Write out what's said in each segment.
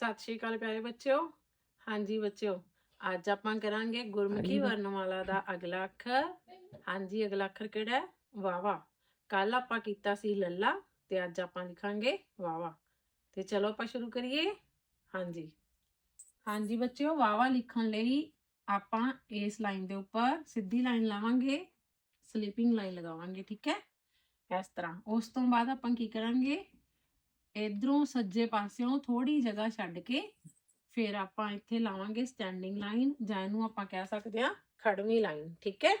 ਸਤਿ ਸ਼੍ਰੀ ਅਕਾਲ ਪਿਆਰੇ ਬੱਚਿਓ। ਹਾਂਜੀ ਬੱਚਿਓ ਅੱਜ ਆਪਾਂ ਕਰਾਂਗੇ ਗੁਰਮੁਖੀ ਵਰਣਮਾਲਾ ਦਾ ਅਗਲਾ ਅੱਖਰ। ਹਾਂਜੀ ਅਗਲਾ ਅੱਖਰ ਕਿਹੜਾ ਹੈ? ਵਾਵਾ ਕੱਲ ਆਪਾਂ ਕੀਤਾ ਸੀ ਲੱਲਾ ਤੇ ਅੱਜ ਆਪਾਂ ਲਿਖਾਂਗੇ ਵਾਵਾ ਤੇ ਚਲੋ ਆਪਾਂ ਸ਼ੁਰੂ ਕਰੀਏ। ਹਾਂਜੀ। ਹਾਂਜੀ ਬੱਚਿਓ ਵਾਵਾ ਲਿਖਣ ਲਈ ਆਪਾਂ ਇਸ ਲਾਈਨ ਦੇ ਉੱਪਰ ਸਿੱਧੀ ਲਾਈਨ ਲਾਵਾਂਗੇ ਸਲੀਪਿੰਗ ਲਾਈਨ ਲਗਾਵਾਂਗੇ ਠੀਕ ਹੈ? ਇਸ ਤਰ੍ਹਾਂ। ਉਸ ਤੋਂ ਬਾਅਦ ਆਪਾਂ ਕੀ ਕਰਾਂਗੇ? ਇਧਰੋਂ ਸੱਜੇ ਪਾਸਿਓਂ ਥੋੜੀ ਜਗ੍ਹਾ ਛੱਡ ਕੇ ਫਿਰ ਆਪਾਂ ਇੱਥੇ ਲਾਵਾਂਗੇ ਸਟੈਂਡਿੰਗ ਲਾਈਨ ਜਾਂ ਇਹਨੂੰ ਆਪਾਂ ਕਹਿ ਸਕਦੇ ਹਾਂ ਖੜਵੀਂ ਲਾਈਨ ਠੀਕ ਹੈ?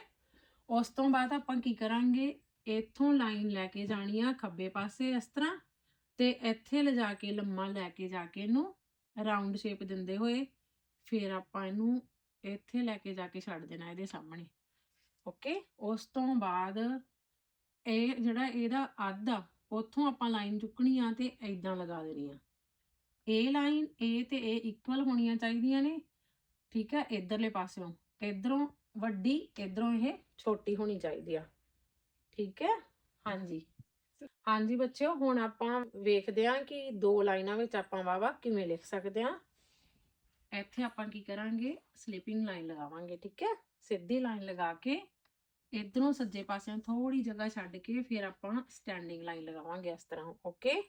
ਉਸ ਤੋਂ ਬਾਅਦ ਆਪਾਂ ਕੀ ਕਰਾਂਗੇ? ਇੱਥੋਂ ਲਾਈਨ ਲੈ ਕੇ ਜਾਣੀ ਆ ਖੱਬੇ ਪਾਸੇ ਇਸ ਤਰ੍ਹਾਂ ਤੇ ਇੱਥੇ ਲਿਜਾ ਕੇ, ਲੰਮਾ ਲੈ ਕੇ ਜਾ ਕੇ ਇਹਨੂੰ ਰਾਉਂਡ ਸ਼ੇਪ ਦਿੰਦੇ ਹੋਏ ਫਿਰ ਆਪਾਂ ਇਹਨੂੰ ਇੱਥੇ ਲੈ ਕੇ ਜਾ ਕੇ ਛੱਡ ਦੇਣਾ ਇਹਦੇ ਸਾਹਮਣੇ ਓਕੇ ਉਸ ਤੋਂ ਬਾਅਦ ਇਹ ਜਿਹੜਾ ਇਹਦਾ ਅੱਧ ਆ ਉੱਥੋਂ ਆਪਾਂ ਲਾਈਨ ਚੁੱਕਣੀ ਆ ਤੇ ਐਦਾਂ ਲਗਾ ਦੇਣੀ ਆ। ਇਹ ਲਾਈਨ ਇਹ ਤੇ ਇਹ ਇਕੁਅਲ ਹੋਣੀਆਂ ਚਾਹੀਦੀਆਂ ਨੇ, ਠੀਕ ਹੈ ਇਧਰਲੇ ਪਾਸਿਓਂ। ਇਧਰੋਂ ਵੱਡੀ, ਇਧਰੋਂ ਇਹ ਛੋਟੀ ਹੋਣੀ ਚਾਹੀਦੀ ਆ। ਠੀਕ ਹੈ ਹਾਂਜੀ। ਹਾਂਜੀ ਬੱਚਿਓ, ਹੁਣ ਆਪਾਂ ਵੇਖਦੇ ਹਾਂ ਕਿ ਦੋ ਲਾਈਨਾਂ ਵਿੱਚ ਆਪਾਂ ਵਾਵਾ ਕਿਵੇਂ ਲਿਖ ਸਕਦੇ ਹਾਂ ਇੱਥੇ ਆਪਾਂ ਕੀ ਕਰਾਂਗੇ? ਸਲੀਪਿੰਗ ਲਾਈਨ ਲਗਾਵਾਂਗੇ, ਠੀਕ ਹੈ ਸਿੱਧੀ ਲਾਈਨ ਲਗਾ ਕੇ ਇਧਰੋਂ ਸੱਜੇ ਪਾਸਿਓਂ ਥੋੜੀ ਜਗ੍ਹਾ ਛੱਡ ਕੇ ਫਿਰ ਆਪਾਂ ਸਟੈਂਡਿੰਗ ਲਾਈਨ ਲਗਾਵਾਂਗੇ ਇਸ ਤਰ੍ਹਾਂ ਓਕੇ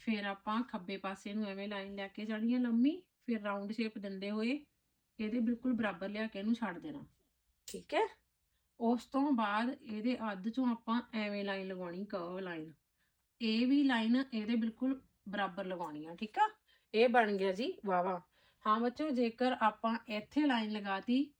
ਫਿਰ ਆਪਾਂ ਖੱਬੇ ਪਾਸੇ ਨੂੰ ਐਵੇਂ ਲਾਈਨ ਲੈ ਕੇ ਜਾਣੀ ਹੈ ਲੰਮੀ, ਫਿਰ ਰਾਉਂਡ ਸ਼ੇਪ ਦਿੰਦੇ ਹੋਏ ਇਹਦੇ ਬਿਲਕੁਲ ਬਰਾਬਰ ਲਿਆ ਕੇ ਇਹਨੂੰ ਛੱਡ ਦੇਣਾ, ਠੀਕ ਹੈ? ਉਸ ਤੋਂ ਬਾਅਦ ਇਹਦੇ ਅੱਧ ਚੋਂ ਆਪਾਂ ਐਵੇਂ ਲਾਈਨ ਲਗਾਉਣੀ ਕਰਵ ਲਾਈਨ ਇਹ ਵੀ ਲਾਈਨ ਇਹਦੇ ਬਿਲਕੁਲ ਬਰਾਬਰ ਲਗਾਉਣੀ ਆ ਠੀਕ ਆ? ਇਹ ਬਣ ਗਿਆ ਜੀ ਵਾਵਾ ਹਾਂ ਬੱਚੋ, ਜੇਕਰ ਆਪਾਂ ਇੱਥੇ ਲਾਈਨ ਲਗਾਤੀ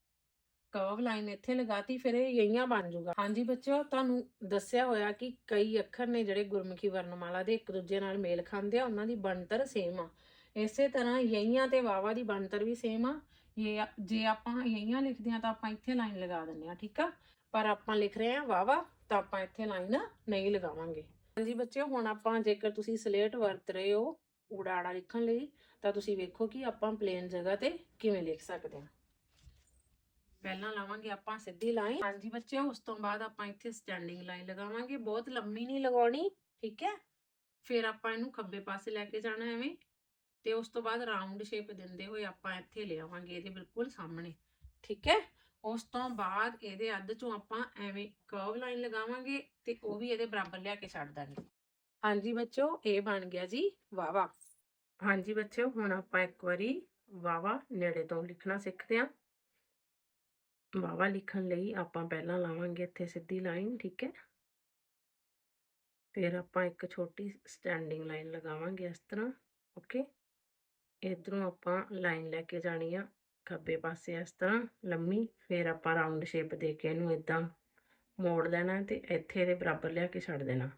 ਕਰਵ ਲਾਈਨ ਇੱਥੇ ਲਗਾਤੀ, ਫਿਰ ਇਹ ਯਈਆਂ ਬਣ ਜਾਊਗਾ। ਹਾਂਜੀ ਬੱਚਿਓ, ਤੁਹਾਨੂੰ ਦੱਸਿਆ ਹੋਇਆ ਕਿ ਕਈ ਅੱਖਰ ਨੇ ਜਿਹੜੇ ਗੁਰਮੁਖੀ ਵਰਣਮਾਲਾ ਦੇ ਇੱਕ ਦੂਜੇ ਨਾਲ ਮੇਲ ਖਾਂਦੇ ਆ, ਉਹਨਾਂ ਦੀ ਬਣਤਰ ਸੇਮ ਆ। ਇਸੇ ਤਰ੍ਹਾਂ ਯਈਆਂ ਤੇ ਵਾਵਾ ਦੀ ਬਣਤਰ ਵੀ ਸੇਮ ਆ। ਇਹ ਜੇ ਆਪਾਂ ਯਈਆਂ ਲਿਖਦੇ ਆ ਤਾਂ ਆਪਾਂ ਇੱਥੇ ਲਾਈਨ ਲਗਾ ਦਿੰਦੇ ਆ ਠੀਕ ਆ? ਪਰ ਆਪਾਂ ਲਿਖ ਰਹੇ ਆ ਵਾਵਾ ਤਾਂ ਆਪਾਂ ਇੱਥੇ ਲਾਈਨ ਨਹੀਂ ਲਗਾਵਾਂਗੇ। ਹਾਂਜੀ ਬੱਚਿਓ, ਹੁਣ ਆਪਾਂ ਜੇਕਰ ਤੁਸੀਂ ਸਲੇਟ ਵਰਤ ਰਹੇ ਹੋ ਉਡਾੜਾ ਲਿਖਣ ਲਈ, ਤਾਂ ਤੁਸੀਂ ਵੇਖੋ ਕਿ ਆਪਾਂ ਪਲੇਨ ਜਗ੍ਹਾ ਤੇ ਕਿਵੇਂ ਲਿਖ ਸਕਦੇ ਹਾਂ। ਪਹਿਲਾਂ ਲਾਵਾਂਗੇ ਆਪਾਂ ਸਿੱਧੀ ਲਾਈਨ। ਹਾਂਜੀ ਬੱਚਿਓ, ਉਸ ਤੋਂ ਬਾਅਦ ਆਪਾਂ ਇੱਥੇ ਸਟੈਂਡਿੰਗ ਲਾਈਨ ਲਗਾਵਾਂਗੇ। ਬਹੁਤ ਲੰਮੀ ਨਹੀਂ ਲਗਾਉਣੀ, ਠੀਕ ਹੈ? ਫਿਰ ਆਪਾਂ ਇਹਨੂੰ ਖੱਬੇ ਪਾਸੇ ਲੈ ਕੇ ਜਾਣਾ ਐਵੇਂ। ਤੇ ਉਸ ਤੋਂ ਬਾਅਦ ਰਾਉਂਡ ਸ਼ੇਪ ਦਿੰਦੇ ਹੋਏ ਆਪਾਂ ਇੱਥੇ ਲੈ ਆਵਾਂਗੇ ਇਹਦੇ ਬਿਲਕੁਲ ਸਾਹਮਣੇ, ਠੀਕ ਹੈ? ਉਸ ਤੋਂ ਬਾਅਦ ਇਹਦੇ ਅੱਧ ਚੋਂ ਆਪਾਂ ਐਵੇਂ ਕਰਵ ਲਾਈਨ ਲਗਾਵਾਂਗੇ ਤੇ ਉਹ ਵੀ ਇਹਦੇ ਬਰਾਬਰ ਲਿਆ ਕੇ ਛੱਡ ਦਾਂਗੇ। ਹਾਂਜੀ ਬੱਚਿਓ, ਇਹ ਬਣ ਗਿਆ ਜੀ ਵਾਵਾ ਹਾਂਜੀ ਬੱਚਿਓ, ਹੁਣ ਆਪਾਂ ਇੱਕ ਵਾਰੀ ਵਾਵਾ ਨੇੜੇ ਤੋਂ ਲਿਖਣਾ ਸਿੱਖਦੇ ਹਾਂ। ਵਾਵਾ ਲਿਖਣ ਲਈ ਆਪਾਂ ਪਹਿਲਾਂ ਲਾਵਾਂਗੇ ਇੱਥੇ ਸਿੱਧੀ ਲਾਈਨ, ਠੀਕ ਹੈ? ਫਿਰ ਆਪਾਂ ਇੱਕ ਛੋਟੀ ਸਟੈਂਡਿੰਗ ਲਾਈਨ ਲਗਾਵਾਂਗੇ ਇਸ ਤਰ੍ਹਾਂ ਓਕੇ ਇਧਰੋਂ ਆਪਾਂ ਲਾਈਨ ਲੈ ਕੇ ਜਾਣੀ ਆ, ਖੱਬੇ ਪਾਸੇ ਇਸ ਤਰ੍ਹਾਂ, ਲੰਮੀ, ਫਿਰ ਆਪਾਂ ਰਾਉਂਡ ਸ਼ੇਪ ਦੇ ਕੇ ਇਹਨੂੰ ਇਦਾਂ ਮੋੜ ਲੈਣਾ ਤੇ ਇੱਥੇ ਇਹਦੇ ਬਰਾਬਰ ਲਿਆ ਕੇ ਛੱਡ ਦੇਣਾ।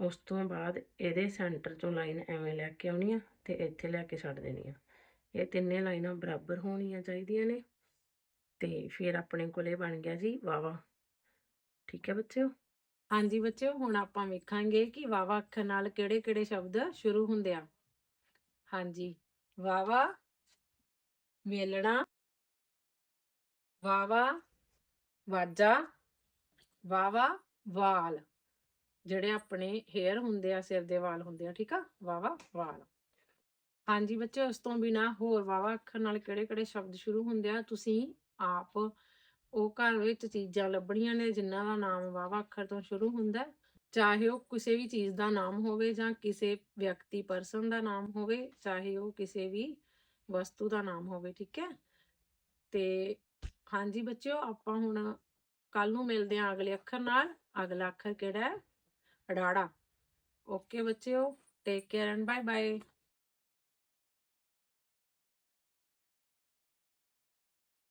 ਉਸ ਤੋਂ ਬਾਅਦ ਇਹਦੇ ਸੈਂਟਰ ਚੋਂ ਲਾਈਨ ਐਵੇਂ ਲੈ ਕੇ ਆਉਣੀ ਆ ਤੇ ਇੱਥੇ ਲੈ ਕੇ ਛੱਡ ਦੇਣੀ ਆ। ਇਹ ਤਿੰਨੇ ਲਾਈਨਾਂ ਬਰਾਬਰ ਹੋਣੀਆਂ ਚਾਹੀਦੀਆਂ ਨੇ। ਤੇ ਫਿਰ ਆਪਣੇ ਕੋਲੇ ਬਣ ਗਿਆ ਜੀ ਵਾਵਾ ਠੀਕ ਹੈ ਬੱਚਿਓ? ਹਾਂਜੀ ਬੱਚਿਓ, ਹੁਣ ਆਪਾਂ ਵੇਖਾਂਗੇ ਕਿ ਵਾਵਾ ਅੱਖਰ ਨਾਲ ਕਿਹੜੇ-ਕਿਹੜੇ ਸ਼ਬਦ ਸ਼ੁਰੂ ਹੁੰਦੇ ਆ। ਹਾਂਜੀ ਵਾਵਾ ਵੇਲਣਾ ਵਾਵਾ ਵਾਜਾ ਵਾਵਾ ਵਾਲ। ਜਿਹੜੇ ਆਪਣੇ ਹੇਅਰ ਹੁੰਦੇ ਆ, ਸਿਰ ਦੇ ਵਾਲ ਹੁੰਦੇ ਆ, ਠੀਕ ਆ? ਵਾਵਾ ਵਾਲ। ਹਾਂਜੀ ਬੱਚੇ ਇਸ ਤੋਂ ਬਿਨਾ ਹੋਰ ਵਾਵਾ ਅੱਖਰ ਨਾਲ ਕਿਹੜੇ-ਕਿਹੜੇ ਸ਼ਬਦ ਸ਼ੁਰੂ ਹੁੰਦੇ ਆ, ਤੁਸੀਂ ਆਪ ਉਹ ਘਰ ਵਿੱਚ ਚੀਜ਼ਾਂ ਲੱਭਣੀਆਂ ਨੇ, ਜਿਨ੍ਹਾਂ ਦਾ ਨਾਮ ਵਾਵਾ ਅੱਖਰ ਤੋਂ ਸ਼ੁਰੂ ਹੁੰਦਾ ਹੈ। ਚਾਹੇ ਉਹ ਕਿਸੇ ਵੀ ਚੀਜ਼ ਦਾ ਨਾਮ ਹੋਵੇ ਜਾਂ ਕਿਸੇ ਵਿਅਕਤੀ ਪਰਸਨ ਦਾ ਨਾਮ ਹੋਵੇ, ਚਾਹੇ ਉਹ ਕਿਸੇ ਵੀ ਵਸਤੂ ਦਾ ਨਾਮ ਹੋਵੇ, ਠੀਕ ਹੈ? ਤੇ ਹਾਂਜੀ ਬੱਚਿਓ, ਆਪਾਂ ਹੁਣ ਕੱਲ ਨੂੰ ਮਿਲਦੇ ਹਾਂ ਅਗਲੇ ਅੱਖਰ ਨਾਲ। ਅਗਲਾ ਅੱਖਰ ਕਿਹੜਾ ਹੈ? ਅਡਾੜਾ ਓਕੇ ਬੱਚਿਓ take care and bye bye